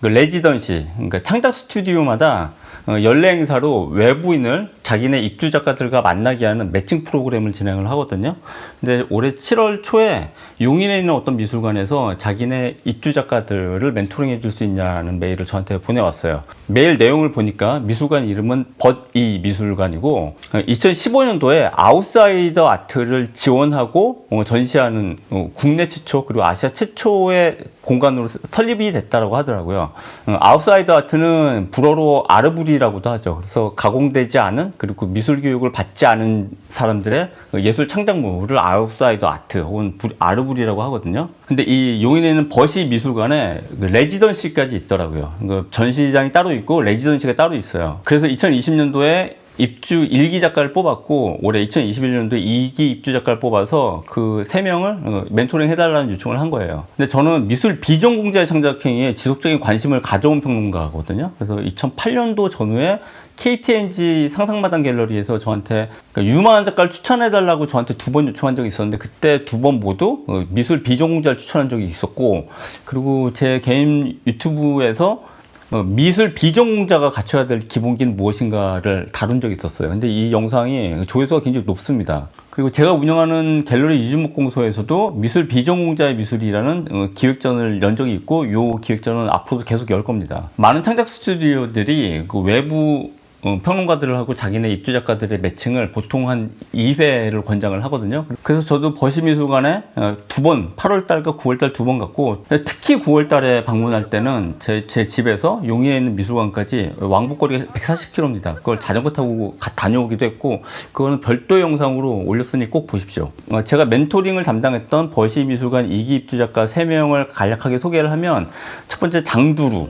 그 레지던시, 그러니까 창작 스튜디오마다 어, 연례 행사로 외부인을 자기네 입주 작가들과 만나게 하는 매칭 프로그램을 진행을 하거든요. 근데 올해 7월 초에 용인에 있는 어떤 미술관에서 자기네 입주 작가들을 멘토링 해줄 수 있냐는 메일을 저한테 보내왔어요. 메일 내용을 보니까 미술관 이름은 벗이 미술관이고 2015년도에 아웃사이더 아트를 지원하고 어, 전시하는 어, 국내 최초 그리고 아시아 최초의 공간으로 설립이 됐다라고 하더라고요. 어, 아웃사이더 아트는 불어로 아르부리라고도 하죠. 그래서 가공되지 않은 그리고 미술 교육을 받지 않은 사람들의 예술 창작물을 아웃사이더 아트 혹은 부- 아르부리라고 하거든요. 근데 이 용인에 있는 버시 미술관에 그 레지던시까지 있더라고요. 그 전시장이 따로 있고 레지던시가 따로 있어요. 그래서 2020년도에 입주 1기 작가를 뽑았고 올해 2021년도에 2기 입주 작가를 뽑아서 그 3명을 어, 멘토링 해달라는 요청을 한 거예요. 근데 저는 미술 비전공자의 창작행위에 지속적인 관심을 가져온 평론가거든요. 그래서 2008년도 전후에 KTNG 상상마당 갤러리에서 저한테 그러니까 유망한 작가를 추천해달라고 저한테 두 번 요청한 적이 있었는데 그때 두 번 모두 어, 미술 비전공자를 추천한 적이 있었고 그리고 제 개인 유튜브에서 어, 미술 비전공자가 갖춰야 될 기본기는 무엇인가를 다룬 적이 있었어요. 근데 이 영상이 조회수가 굉장히 높습니다. 그리고 제가 운영하는 갤러리 유진목 공소에서도 미술 비전공자의 미술이라는 어, 기획전을 연 적이 있고 이 기획전은 앞으로도 계속 열 겁니다. 많은 창작 스튜디오들이 그 외부 어, 평론가들을 하고 자기네 입주 작가들의 매칭을 보통 한 2회를 권장을 하거든요. 그래서 저도 버시미술관에 어, 두 번, 8월 달과 9월 달 두 번 갔고, 특히 9월 달에 방문할 때는 제, 제 집에서 용인에 있는 미술관까지 왕복거리가 140km입니다. 그걸 자전거 타고 가- 다녀오기도 했고, 그거는 별도 영상으로 올렸으니 꼭 보십시오. 어, 제가 멘토링을 담당했던 버시미술관 2기 입주 작가 3명을 간략하게 소개를 하면, 첫 번째 장두루,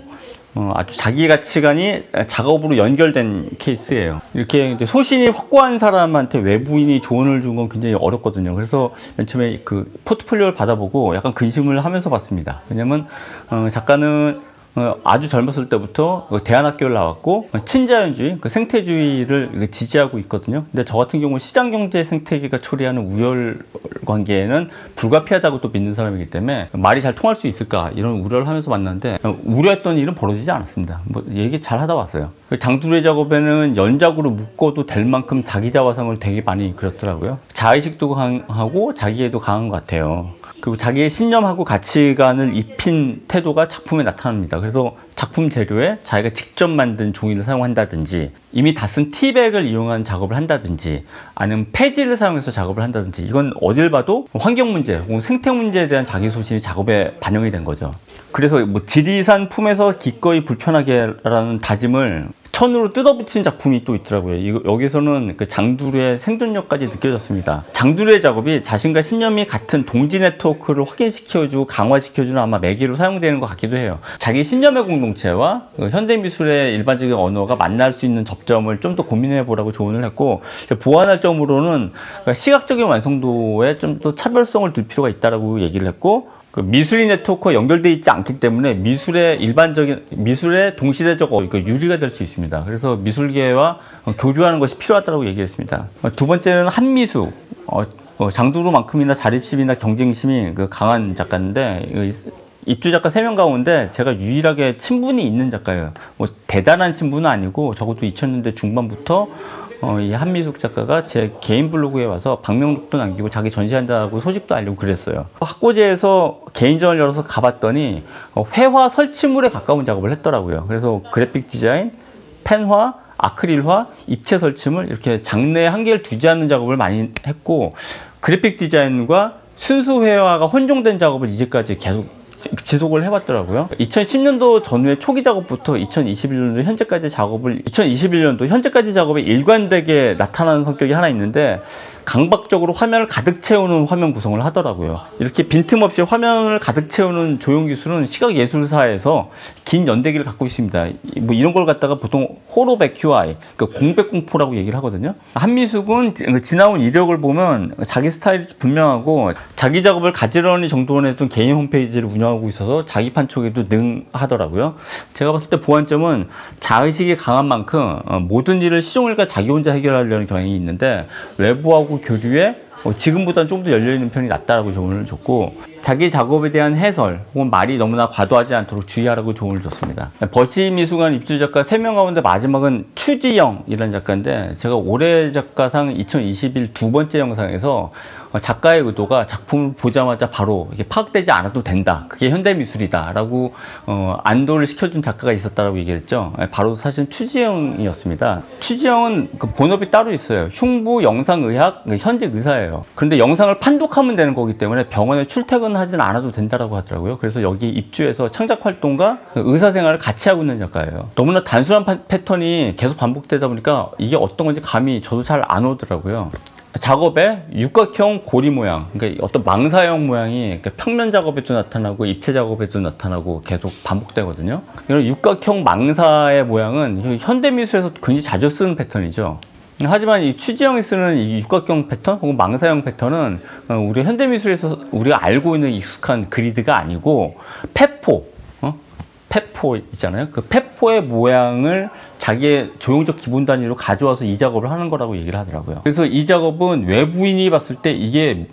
어, 아주 자기 가치관이 작업으로 연결된 케이스예요. 이렇게 소신이 확고한 사람한테 외부인이 조언을 준 건 굉장히 어렵거든요. 그래서 맨 처음에 그 포트폴리오를 받아보고 약간 근심을 하면서 봤습니다. 왜냐면 어, 작가는 어, 아주 젊었을 때부터 그 대안학교를 나왔고 어, 친자연주의, 그 생태주의를 그 지지하고 있거든요. 근데 저 같은 경우는 시장경제 생태계가 초래하는 우열 관계에는 불가피하다고 또 믿는 사람이기 때문에 말이 잘 통할 수 있을까 이런 우려를 하면서 어, 우려했던 일은 벌어지지 않았습니다. 뭐 얘기 잘 하다 왔어요. 장두레 작업에는 연작으로 묶어도 될 만큼 자기 자화상을 되게 많이 그렸더라고요. 자의식도 강하고 자기애도 강한 것 같아요. 그리고 자기의 신념하고 가치관을 입힌 태도가 작품에 나타납니다. 그래서 작품 재료에 자기가 직접 만든 종이를 사용한다든지 이미 다 쓴 티백을 이용한 작업을 한다든지 아니면 폐지를 사용해서 작업을 한다든지 이건 어딜 봐도 환경 문제 혹은 생태 문제에 대한 자기 소신이 작업에 반영이 된 거죠. 그래서 뭐 지리산 품에서 기꺼이 불편하게라는 다짐을 천으로 뜯어붙인 작품이 또 있더라고요. 이거, 여기서는 그 장두루의 생존력까지 느껴졌습니다. 장두루의 작업이 자신과 신념이 같은 동지 네트워크를 확인시켜주고 강화시켜주는 아마 매개로 사용되는 것 같기도 해요. 자기 신념의 공동체와 그 현대 미술의 일반적인 언어가 만날 수 있는 접점을 좀 더 고민해 보라고 조언을 했고 보완할 점으로는 시각적인 완성도에 좀 더 차별성을 둘 필요가 있다라고 얘기를 했고 그 미술인 네트워크와 연결되어 있지 않기 때문에 미술의 일반적인 미술의 동시대적 어, 그 유리가 될 수 있습니다. 그래서 미술계와 어, 교류하는 것이 필요하다고 얘기했습니다. 어, 두 번째는 한미수. 장두루만큼이나 자립심이나 경쟁심이 그 강한 작가인데 이 입주 작가 3명 가운데 제가 유일하게 친분이 있는 작가예요. 뭐 대단한 친분은 아니고 적어도 2000년대 중반부터 어, 이 한미숙 작가가 제 개인 블로그에 와서 방명록도 남기고 자기 전시한다고 소식도 알리고 그랬어요. 학고제에서 개인전을 열어서 가봤더니 어, 회화 설치물에 가까운 작업을 했더라고요. 그래서 그래픽 디자인, 펜화, 아크릴화, 입체 설치물 이렇게 장르에 한계를 두지 않는 작업을 많이 했고 그래픽 디자인과 순수 회화가 혼종된 작업을 이제까지 계속 지속을 해왔더라고요. 2010년도 전후의 초기 작업부터 2021년도 현재까지 작업을 2021년도 현재까지 작업에 일관되게 나타나는 성격이 하나 있는데 강박적으로 화면을 가득 채우는 화면 구성을 하더라고요. 이렇게 빈틈없이 화면을 가득 채우는 조형 기술은 시각 예술사에서 긴 연대기를 갖고 있습니다. 이- 뭐 이런 걸 갖다가 보통 호로베큐아이, 그 공백 공포라고 얘기를 하거든요. 한미숙은 지- 그 지나온 이력을 보면 자기 스타일이 분명하고 자기 작업을 가지런히 정돈해둔 개인 홈페이지를 운영하고 있어서 자기 판촉에도 능하더라고요. 제가 봤을 때 보완점은 자의식이 강한 만큼 어, 모든 일을 시종일관 자기 혼자 해결하려는 경향이 있는데 외부하고 교류에 어, 지금보다는 좀더 열려있는 편이 낫다라고 조언을 줬고 자기 작업에 대한 해설 혹은 말이 너무나 과도하지 않도록 주의하라고 조언을 줬습니다. 버시 미술관 입주 작가 3명 가운데 마지막은 추지영이라는 작가인데 제가 올해 작가상 2021 두 번째 영상에서 어, 작가의 의도가 작품을 보자마자 바로 이렇게 파악되지 않아도 된다. 그게 현대 미술이다라고 어, 안도를 시켜준 작가가 있었다라고 얘기했죠. 예, 바로 사실 추지영이었습니다. 추지영은 그 본업이 따로 있어요. 흉부 영상의학 그 현직 의사예요. 그런데 영상을 판독하면 되는 거기 때문에 병원에 출퇴근하지는 않아도 된다라고 하더라고요. 그래서 여기 입주해서 창작 활동과 그 의사 생활을 같이 하고 있는 작가예요. 너무나 단순한 파- 패턴이 계속 반복되다 보니까 이게 어떤 건지 감이 저도 잘 안 오더라고요. 작업에 육각형 고리 모양, 그러니까 어떤 망사형 모양이 평면 작업에도 나타나고 입체 작업에도 나타나고 계속 반복되거든요. 이런 육각형 망사의 모양은 현대 미술에서 굉장히 자주 쓰는 패턴이죠. 하지만 이 취지형이 쓰는 이 육각형 패턴 혹은 망사형 패턴은 어, 우리 현대 미술에서 우리가 알고 있는 익숙한 그리드가 아니고 페포, 어? 페포 있잖아요. 그 페포의 모양을 자기의 조형적 기본 단위로 가져와서 이 작업을 하는 거라고 얘기를 하더라고요. 그래서 이 작업은 외부인이 봤을 때 이게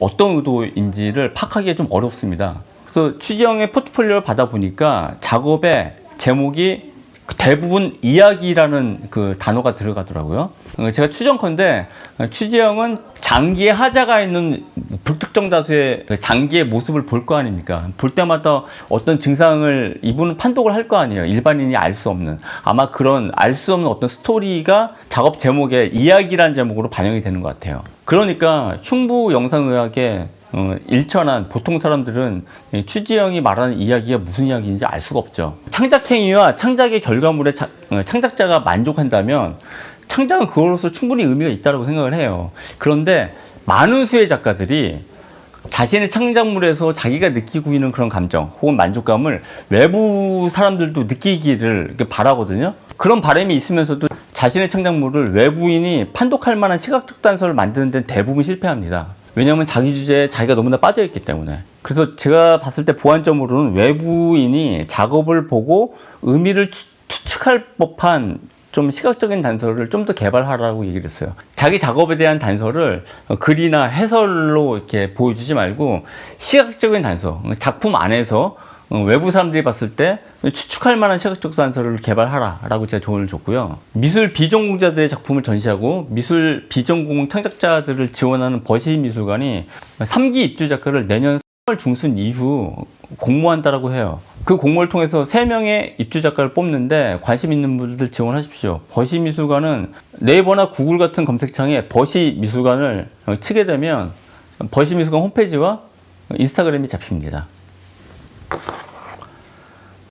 어떤 의도인지를 파악하기가 좀 어렵습니다. 그래서 취지형의 포트폴리오를 받아보니까 작업의 제목이 대부분 이야기라는 그 단어가 들어가더라고요. 어, 제가 추정컨대 어, 취지형은 장기의 하자가 있는 불특정 다수의 그 장기의 모습을 볼 거 아닙니까? 볼 때마다 어떤 증상을 이분은 판독을 할 거 아니에요. 일반인이 알 수 없는. 아마 그런 알 수 없는 어떤 스토리가 작업 제목에 이야기라는 제목으로 반영이 되는 것 같아요. 그러니까 흉부 영상의학의 어, 일천한 보통 사람들은 이 취지형이 말하는 이야기가 무슨 이야기인지 알 수가 없죠. 창작 행위와 창작의 결과물에 자- 어, 창작자가 만족한다면 창작은 그걸로서 충분히 의미가 있다고 생각을 해요. 그런데 많은 수의 작가들이 자신의 창작물에서 자기가 느끼고 있는 그런 감정 혹은 만족감을 외부 사람들도 느끼기를 바라거든요. 그런 바람이 있으면서도 자신의 창작물을 외부인이 판독할 만한 시각적 단서를 만드는 데는 대부분 실패합니다. 왜냐하면 자기 주제에 자기가 너무나 빠져있기 때문에. 그래서 제가 봤을 때 보완점으로는 외부인이 작업을 보고 의미를 추- 추측할 법한 좀 시각적인 단서를 좀 더 개발하라고 얘기를 했어요. 자기 작업에 대한 단서를 어, 글이나 해설로 이렇게 보여주지 말고 시각적인 단서, 어, 작품 안에서 어, 외부 사람들이 봤을 때 추측할 만한 시각적 단서를 개발하라 라고 제가 조언을 줬고요. 미술 비전공자들의 작품을 전시하고 미술 비전공 창작자들을 지원하는 버시 미술관이 3기 입주 작가를 내년 3월 중순 이후 공모한다라고 해요. 그 공모를 통해서 3명의 입주 작가를 뽑는데 관심 있는 분들 지원하십시오. 버시 미술관은 네이버나 구글 같은 검색창에 버시 미술관을 어, 치게 되면 버시 미술관 홈페이지와 인스타그램이 잡힙니다.